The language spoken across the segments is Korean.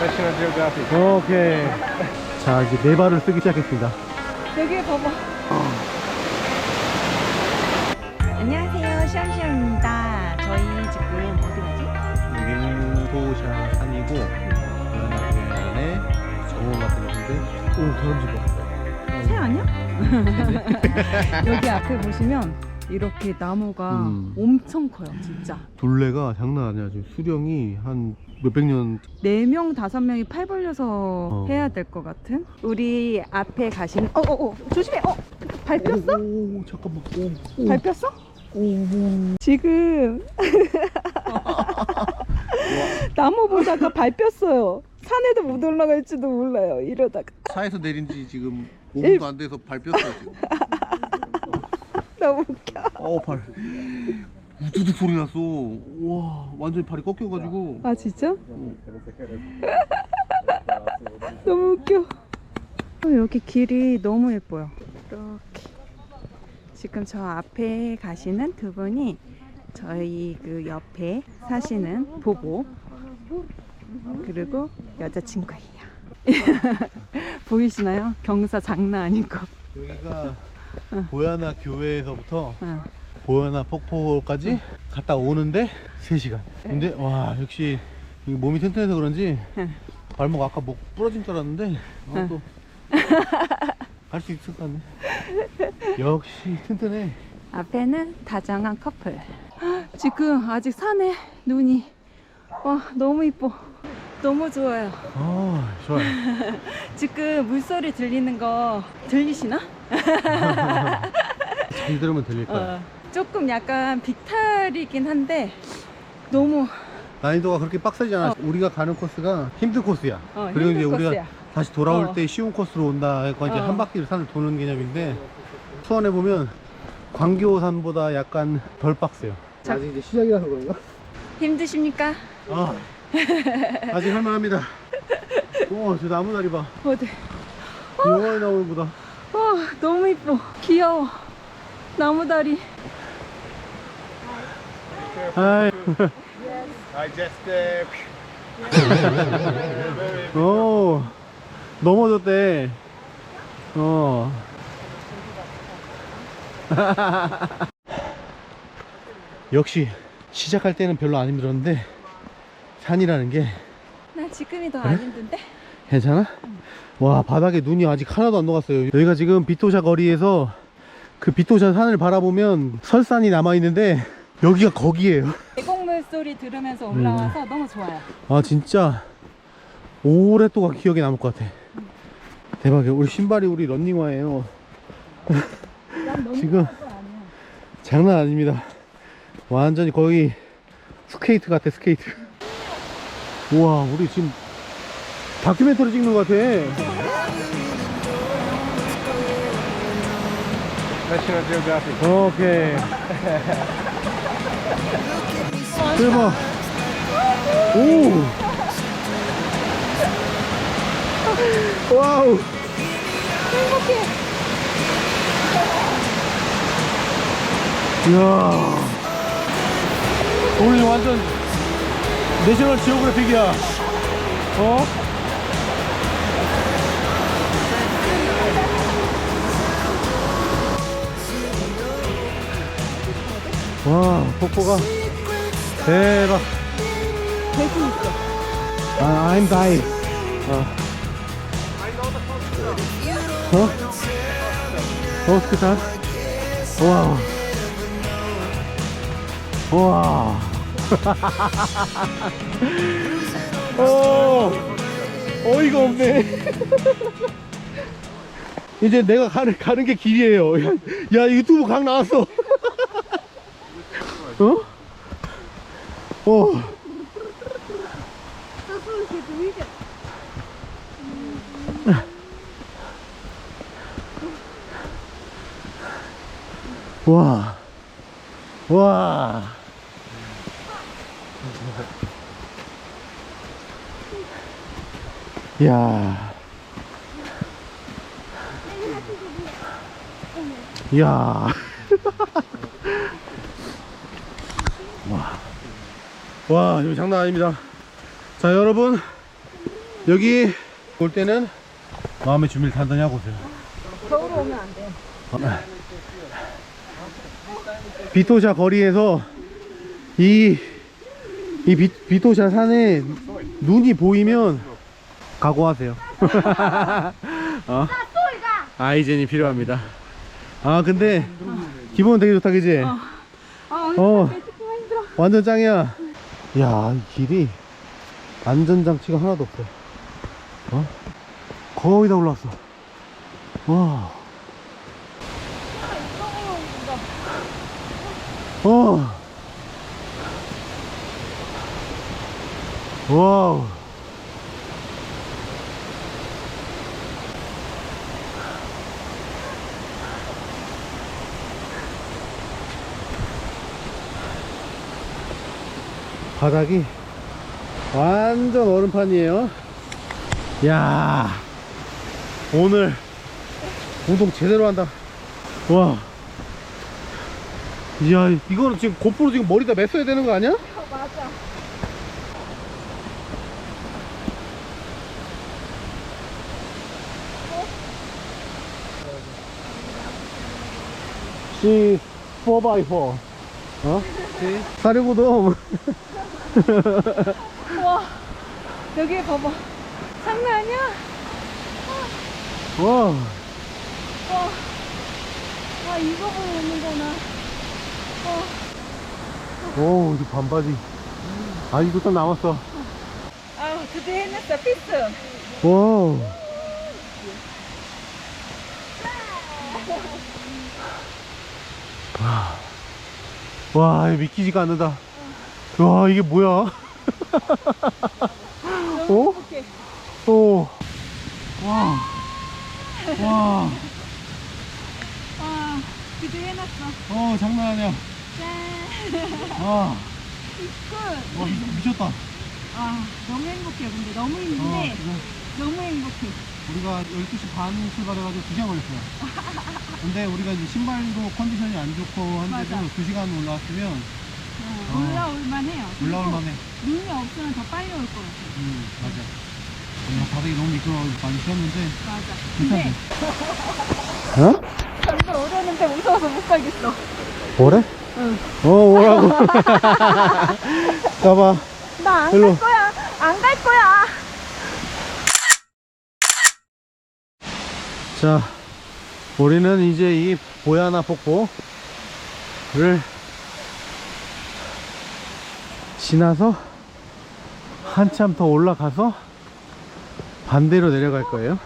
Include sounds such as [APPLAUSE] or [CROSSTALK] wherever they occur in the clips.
National Geographic. 오케이. 자, 이제 네 발을 쓰기 시작했습니다. 여기 봐봐. 안녕하세요, 시안시안입니다. 저희 지금 어디 가지? 여기는 도샤 산이고, 고양이의 정원 같은 곳인데, 오, 다람쥐 봐. 새 아니야? [LAUGHS] 여기 앞에 보시면 이렇게 나무가 음. 엄청 커요, 진짜. 둘레가 장난 아니야. 지금 수령이 한 몇백 년. 네 명, 다섯 명이 팔 벌려서 어. 해야 될 것 같은? 우리 앞에 가시는, 어, 어, 어, 조심해! 어! 밟혔어? 오, 잠깐만. 오, 오. 밟혔어? 지금 나무 보다가 밟혔어요. 산에도 못 올라갈지도 몰라요. 이러다가 차에서 내린 지 지금 일- 5분도 안 돼서 밟혔어요, 지금. [LAUGHS] 너무 웃겨. 어, 발. 우두둑 소리 났어. 와, 완전히 발이 꺾여가지고. 아 진짜? [LAUGHS] 너무 웃겨. 어, 여기 길이 너무 예뻐요. 이렇게 지금 저 앞에 가시는 두 분이 저희 그 옆에 사시는 보보 그리고 여자친구예요. [LAUGHS] 보이시나요? 경사 장난 아니고. 여기가 응. 보야나 교회에서부터 어. 보야나 폭포까지 갔다 오는데 3시간. 근데 와, 역시 이 몸이 튼튼해서 그런지 응. 발목 아까 목 부러진 줄 알았는데 어, 응. 또 [LAUGHS] 갈 수 있을 것 같네. 역시 튼튼해. 앞에는 다정한 커플. 지금 아직 산에 눈이 와 너무 이뻐. 너무 좋아요. 아, 좋아요. [LAUGHS] 지금 물소리 들리는 거 들리시나? 잘 들으면 들릴 거야. 어, 조금 약간 빅탈이긴 한데 너무 난이도가 그렇게 빡세지 않아. 우리가 가는 코스가 힘든 코스야. 어, 그리고 힘든 이제 우리가 코스야. 다시 돌아올 어. 때 쉬운 코스로 온다 해서 이제 어. 한 바퀴를 산을 도는 개념인데 수원에 보면 광교산보다 약간 덜 빡세요. 자- 아직 이제 시작이라서 그런가? 힘드십니까? 아, 아직 할만합니다. [LAUGHS] 오, 저 나무다리 봐. 어디? 영화에 나오는 거다. 와 너무 이뻐. 귀여워. 나무다리. 아이, I just uh, 오, 넘어졌대. 어. [LAUGHS] 역시 시작할 때는 별로 안 힘들었는데 산이라는 게 나 지금이 더? 안 힘든데? 괜찮아? 와 바닥에 눈이 아직 하나도 안 녹았어요 여기가 지금 비토샤 거리에서 그 비토샤 산을 바라보면 설산이 남아있는데 여기가 거기에요 계곡물 소리 들으면서 음. 올라와서 너무 좋아요. 아 진짜 오랫동안 기억에 남을 것 같아 대박이야 우리 신발이 우리 런닝화예요 지금. 장난 아닙니다 완전히 거의 스케이트 같아 스케이트 우와 우리 지금 다큐멘터리 찍는 것 같아 National Geographic. 오케이. 대박. 오. 와우. 행복해. 이야. 우리 완전 내셔널 지오그래픽이야. 어? 와, 폭포가 대박. 대구 있어. 아, I'm dying. 어. 어? [LAUGHS] 어, 스크타? 와. 와. 오, 어이가 없네. [LAUGHS] 이제 내가 가는, 가는 게 길이에요. 야, 야, 유튜브 강 나왔어. 어? 어. 와. 와. 야. 야. 와. 와 여기 장난 아닙니다 자 여러분 여기 올 때는 마음의 준비를 단단히 하고 오세요 겨울에 오면 안 돼요. 비토샤 거리에서 이, 이 비, 비토샤 산에 눈이 보이면 각오하세요. [LAUGHS] 어? 아이젠이 필요합니다. 아, 근데 기분 되게 좋다, 그지? 아, 어, 완전 짱이야. 야, 이 길이 안전장치가 하나도 없어. 어? 거의 다 올라왔어. 와. 어. 와우. 바닥이 완전 얼음판이에요. 야 오늘 운동 제대로 한다. 와. 이야, 이거는 지금 고프로 지금 머리다 맸어야 되는 거 아니야? 맞아. C 4x4. 어? 사려고도 [LAUGHS] [LAUGHS] 와, 여기 봐봐. 장난 아니야? 와. 와, 와 이거 보고 오는 거나. 오, 이 반바지. 아, 좀 남았어. 아, 드디어 해냈어, 피스. 와. 와, 와, 믿기지가 않는다. 와, 이게 뭐야? [LAUGHS] 어? 오케이. 어. 와. 와. 아, 드디어 해놨어. 어, 장난 아니야. 짠. 와. 끝. 와, 미- 미쳤다. 아, 너무 행복해요. 근데 너무 어, 힘든데 이거 너무 행복해. 우리가 12시 반 출발해가지고 2시간 걸렸어요. 근데 우리가 이제 신발도 컨디션이 안 좋고 한데도 맞아. 2시간 올라왔으면 어, 어. 올라올만 해요. 올라올 만해. 눈이 없으면 더 빨리 올 것 같아요. 음, 맞아. 음, 바닥이 너무 미끄러워 많이 쉬었는데 맞아. 괜찮네. 근데 어? 잠들 오려는데 무서워서 못 가겠어. 뭐래? 응. 어, 뭐라고? 가봐. 나 안 일로. 갈 거야. 안 갈 거야. 자, 우리는 이제 이 보야나 폭포를 지나서 한참 더 올라가서 반대로 내려갈 거예요.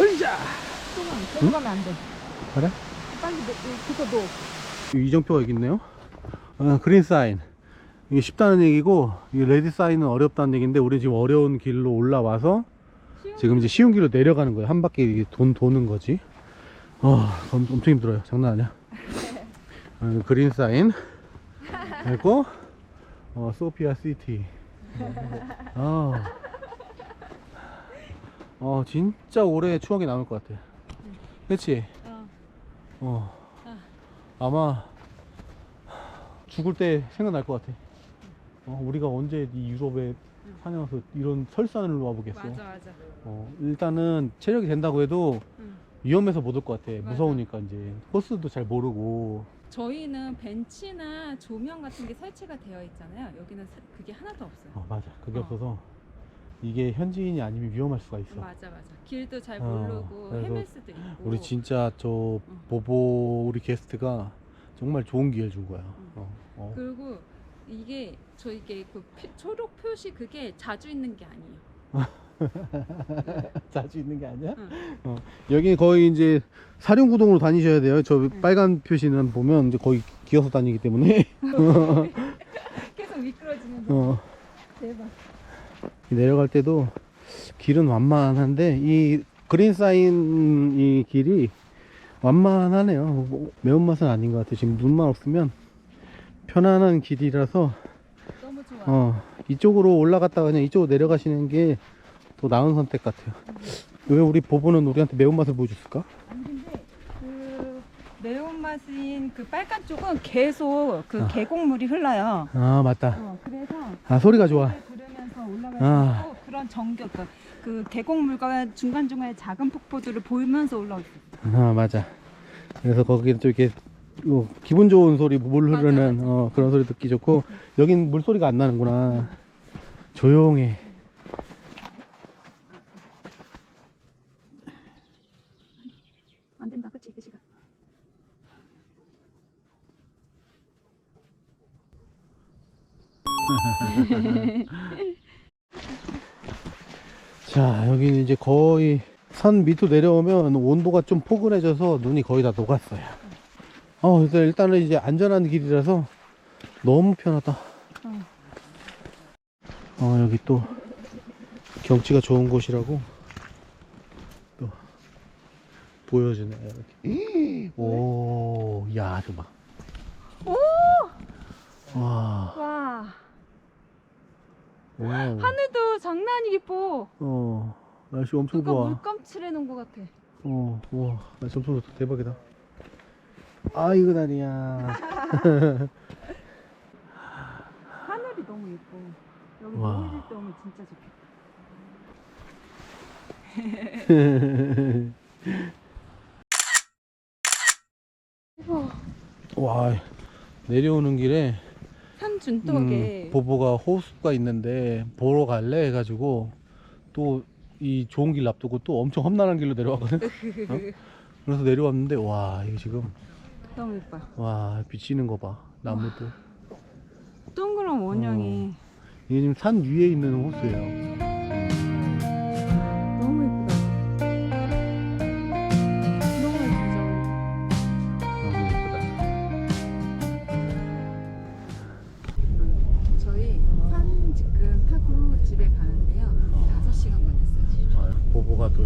으이자! 들어가면 안 돼. 그래? 빨리 내, 그거 놓. 이정표가 여기 있네요. 어, 그린 사인. 이게 쉽다는 얘기고, 이 레드 사인은 어렵다는 얘기인데, 우리 지금 어려운 길로 올라와서 지금 이제 쉬운 길로 내려가는 거예요. 한 바퀴 돈 도는 거지. 어, 엄, 엄청 힘들어요. 장난 아니야. [LAUGHS] 어, 그린 사인. 그리고, 어, 소피아 시티. [LAUGHS] 어, 어, 진짜 오래 추억이 남을 것 같아. 그치? 어. 어. 아마 죽을 때 생각날 것 같아. 어, 우리가 언제 이 유럽에 다녀와서 이런 설산을 와보겠어. 맞아. 어, 일단은 체력이 된다고 해도 응. 위험해서 못 올 것 같아. 맞아. 무서우니까 이제 코스도 잘 모르고. 저희는 벤치나 조명 같은 게 설치가 되어 있잖아요. 여기는 사- 그게 하나도 없어요. 어, 맞아. 그게 어. 없어서 이게 현지인이 아니면 위험할 수가 있어. 맞아 맞아. 길도 잘 어, 모르고 그래서 헤맬 수도 있고. 우리 진짜 저 보보 우리 게스트가 정말 좋은 기회를 준 거야. 어, 어. 그리고 이게 저 이게 그 피- 초록 표시 그게 자주 있는 게 아니에요. [LAUGHS] [LAUGHS] 자주 있는 게 아니야? 응. 어. 여기 거의 이제 사륜구동으로 다니셔야 돼요. 저 빨간 표시는 보면 이제 거의 기어서 다니기 때문에. [LAUGHS] 계속 미끄러지는 거. 어. 대박. 내려갈 때도 길은 완만한데 이 그린 사인 이 길이 완만하네요. 뭐 매운맛은 아닌 것 같아요. 지금 눈만 없으면 편안한 길이라서 너무 좋아. 어, 이쪽으로 올라갔다가 그냥 이쪽으로 내려가시는 게 더 나은 선택 같아요. 왜 우리 보보는 우리한테 매운맛을 보여줬을까? 아니 근데 그 매운맛 말씀하신 그 빨간 쪽은 계속 그 아. 계곡물이 흘러요. 아 맞다 어, 그래서 아 소리가 좋아 들으면서 올라갈 아. 그런 정겹 그, 그 계곡물과 중간 중간에 작은 폭포들을 보면서 수 있어요. 아 맞아 그래서 거기는 또 이렇게 어, 기분 좋은 소리 물 맞아, 흐르는 맞아. 어, 그런 소리 듣기 좋고 여긴 물소리가 안 나는구나 조용해 안 된다, 그치? 그 시간. [LAUGHS] 자 여기는 이제 거의 산 밑으로 내려오면 온도가 좀 포근해져서 눈이 거의 다 녹았어요. 어 그래서 일단은 이제 안전한 길이라서 너무 편하다. 어. 어 여기 또 경치가 좋은 곳이라고 또 보여주네 이렇게. 오야? 저봐 와. 와, 와우. 하늘도 장난 아니게 뻐. 어 날씨 엄청 누가 좋아 물감칠 해 놓은 것 같아. 어, 와, 나 점점 좋다. 대박이다. 아이고, 다리야. [LAUGHS] 하늘이 너무 예뻐. 여기 와. 노을 질때 오면 진짜 좋겠다. [LAUGHS] 와, 내려오는 길에 산 준떡에 음, 보보가 호수가 있는데 보러 갈래 해가지고 또 이 좋은 길 앞두고 또 엄청 험난한 길로 내려왔거든. [LAUGHS] 어? 그래서 내려왔는데 와, 이거 지금 너무 예뻐요. 와 비치는 거 봐. 나무도. 동그란 원형이 이게 지금 산 위에 있는 호수예요.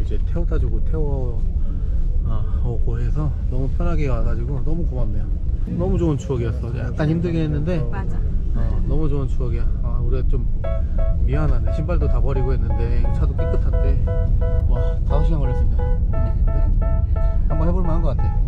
이제 태워다 주고 태워 아, 오고 해서 너무 편하게 와가지고 너무 고맙네요. 너무 좋은 추억이었어. 약간 힘들게 했는데 맞아. 어, 너무 좋은 추억이야. 아, 우리가 좀 미안하네. 신발도 다 버리고 했는데 차도 깨끗한데 와 다섯 시간 걸렸습니다. 네. 한번 해볼 만한 것 같아. 아,